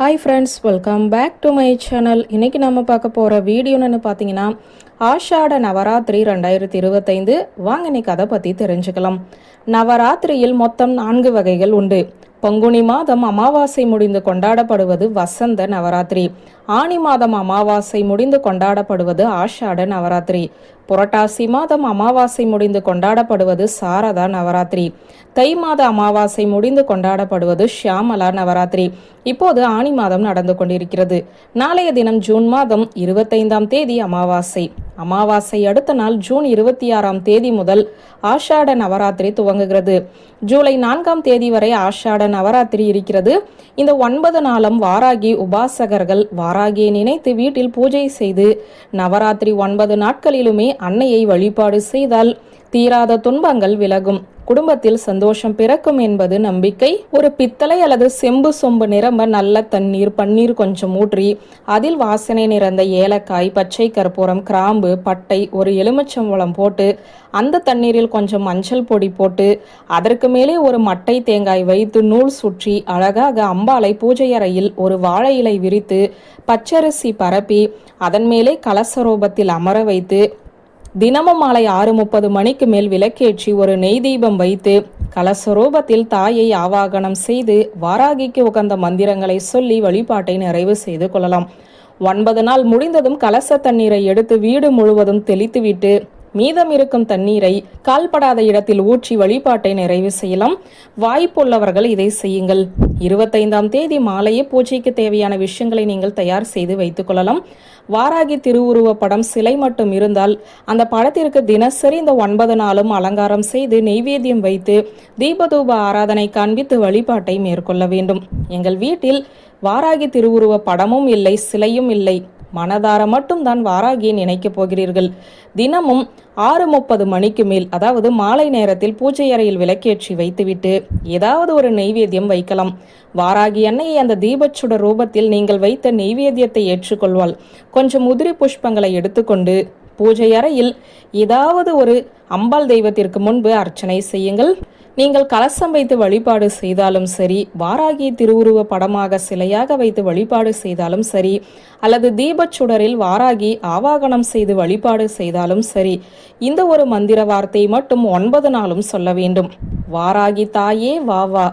Hi friends welcome back to my channel இன்னைக்கு நம்ம பார்க்க போகிற வீடியோன்னு பார்த்தீங்கன்னா ஆஷாட நவராத்திரி ரெண்டாயிரத்தி இருபத்தைந்து. வாங்க இன்னைக்கு அதை பற்றி தெரிஞ்சுக்கலாம். நவராத்திரியில் மொத்தம் நான்கு வகைகள் உண்டு. பங்குனி மாதம் அமாவாசை முடிந்து கொண்டாடப்படுவது வசந்த நவராத்திரி. ஆனி மாதம் அமாவாசை முடிந்து கொண்டாடப்படுவது ஆஷாட நவராத்திரி. புரட்டாசி மாதம் அமாவாசை முடிந்து கொண்டாடப்படுவது சாரதா நவராத்திரி. தை மாத அமாவாசை முடிந்து கொண்டாடப்படுவது ஷியாமலா நவராத்திரி. இப்போது ஆனி மாதம் நடந்து கொண்டிருக்கிறது. நாளைய தினம் ஜூன் மாதம் இருபத்தைந்தாம் தேதி அமாவாசை. அமாவாசை அடுத்த நாள் ஜூன் இருபத்தி ஆறாம் தேதி முதல் ஆஷாட நவராத்திரி துவங்குகிறது. ஜூலை நான்காம் தேதி வரை ஆஷாட நவராத்திரி இருக்கிறது. இந்த ஒன்பது நாளும் வாராகி உபாசகர்கள் வாராகியை நினைத்து வீட்டில் பூஜை செய்து நவராத்திரி ஒன்பது நாட்களிலுமே அன்னையை வழிபாடு செய்தால் தீராத துன்பங்கள் விலகும். குடும்பத்தில் சந்தோஷம் பிறக்கும் என்பது நம்பிக்கை. ஒரு பித்தளை அல்லது செம்பு சொம்பு நிரம்ப நல்ல தண்ணீர் பன்னீர் கொஞ்சம் ஊற்றி அதில் வாசனை நிறைந்த ஏலக்காய் பச்சை கற்பூரம் கிராம்பு பட்டை ஒரு எலுமிச்சம்பழம் போட்டு அந்த தண்ணீரில் கொஞ்சம் மஞ்சள் பொடி போட்டு அதற்கு மேலே ஒரு மட்டை தேங்காய் வைத்து நூல் சுற்றி அழகாக அம்பாளை பூஜை அறையில் ஒரு வாழை இலை விரித்து பச்சரிசி பரப்பி அதன் மேலே கலசரூபத்தில் அமர வைத்து தினமும் மாலை ஆறு முப்பது மணிக்கு மேல் விளக்கேற்றி ஒரு நெய் தீபம் வைத்து கலசரூபத்தில் தாயை ஆவாகனம் செய்து வாராகிக்கு உகந்த மந்திரங்களை சொல்லி வழிபாட்டை நிறைவு செய்து கொள்ளலாம். ஒன்பது நாள் முடிந்ததும் கலச தண்ணீரை எடுத்து வீடு முழுவதும் தெளித்துவிட்டு மீதம் இருக்கும் தண்ணீரை கால்படாத இடத்தில் ஊற்றி வழிபாட்டை நிறைவு செய்யலாம். வாய்ப்புள்ளவர்கள் இதை செய்யுங்கள். இருபத்தைந்தாம் தேதி மாலையே பூஜைக்கு தேவையான விஷயங்களை நீங்கள் தயார் செய்து வைத்துக் கொள்ளலாம். வாராகி திருவுருவ படம் சிலை மட்டும் இருந்தால் அந்த படத்திற்கு தினசரி இந்த ஒன்பது நாளும் அலங்காரம் செய்து நெய்வேத்தியம் வைத்து தீபதூப ஆராதனை காண்பித்து வழிபாட்டை மேற்கொள்ள வேண்டும். எங்கள் வீட்டில் வாராகி திருவுருவ படமும் இல்லை சிலையும் இல்லை. மனதார மட்டும் தான் வாராகியை நினைக்கப் போகிறீர்கள். தினமும் ஆறு முப்பது மணிக்கு மேல் அதாவது மாலை நேரத்தில் பூஜை அறையில் விளக்கேற்றி வைத்துவிட்டு ஏதாவது ஒரு நெய்வேத்தியம் வைக்கலாம். வாராகி அன்னையை அந்த தீபச்சுட ரூபத்தில் நீங்கள் வைத்த நெய்வேத்தியத்தை ஏற்றுக்கொள்வாள். கொஞ்சம் உதிரி புஷ்பங்களை எடுத்துக்கொண்டு பூஜை அறையில் ஏதாவது ஒரு அம்பாள் தெய்வத்திற்கு முன்பு அர்ச்சனை செய்யுங்கள். நீங்கள் கலசம் வைத்து வழிபாடு செய்தாலும் சரி வாராகி திருவுருவ படமாக சிலையாக வைத்து வழிபாடு செய்தாலும் சரி அல்லது தீபச்சுடரில் வாராகி ஆவாகனம் செய்து வழிபாடு செய்தாலும் சரி இந்த ஒரு மந்திர வார்த்தை மட்டும் ஒன்பது நாளும் சொல்ல வேண்டும். வாராகி தாயே வா வா.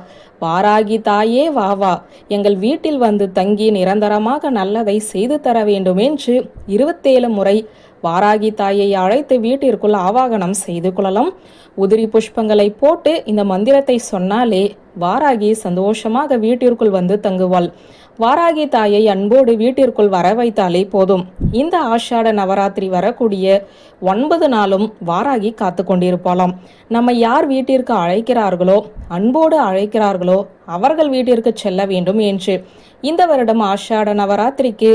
வாராகி தாயே வா வா. எங்கள் வீட்டில் வந்து தங்கி நிரந்தரமாக நல்லதை செய்து தர வேண்டும் என்று இருபத்தேழு முறை வாராகி தாயை அழைத்து வீட்டிற்குள் ஆவாகனம் செய்து கொள்ளலாம். உதிரி புஷ்பங்களை போட்டு இந்த மந்திரத்தை சொன்னாலே வாராகி சந்தோஷமாக வீட்டிற்குள் வந்து தங்குவாள். வாராகி தாயை அன்போடு வீட்டிற்குள் வர வைத்தாலே போதும். இந்த ஆஷாட நவராத்திரி வரக்கூடிய ஒன்பது நாளும் வாராகி காத்து கொண்டிருப்பாளாம். நம்ம யார் வீட்டிற்கு அழைக்கிறார்களோ அன்போடு அழைக்கிறார்களோ அவர்கள் வீட்டிற்கு செல்ல வேண்டும் என்று. இந்த வருடம் ஆஷாட நவராத்திரிக்கு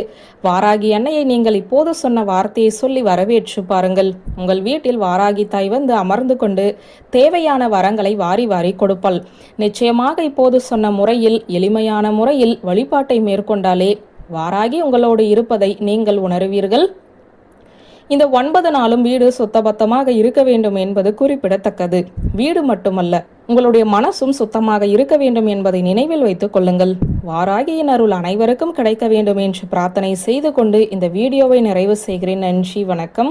வாராகி அன்னையை நீங்கள் இப்போது சொன்ன வார்த்தையை சொல்லி வரவேற்று பாருங்கள். உங்கள் வீட்டில் வாராகி தாய் வந்து அமர்ந்து கொண்டு தேவையான வரங்களை வாரி வாரி கொடுப்பாள். நிச்சயமாக இப்போது சொன்ன முறையில் எளிமையான முறையில் வழிபாட்டை மேற்கொண்டாலே வாராகி உங்களோடு இருப்பதை நீங்கள் உணருவீர்கள். இந்த ஒன்பது நாளும் வீடு சுத்தபத்தமாக இருக்க வேண்டும் என்பது குறிப்பிடத்தக்கது. வீடு மட்டுமல்ல உங்களுடைய மனசும் சுத்தமாக இருக்க வேண்டும் என்பதை நினைவில் வைத்துக் கொள்ளுங்கள். வாராகியின் அருள் அனைவருக்கும் கிடைக்க வேண்டும் என்று பிரார்த்தனை செய்து கொண்டு இந்த வீடியோவை நிறைவு செய்கிறேன். நன்றி வணக்கம்.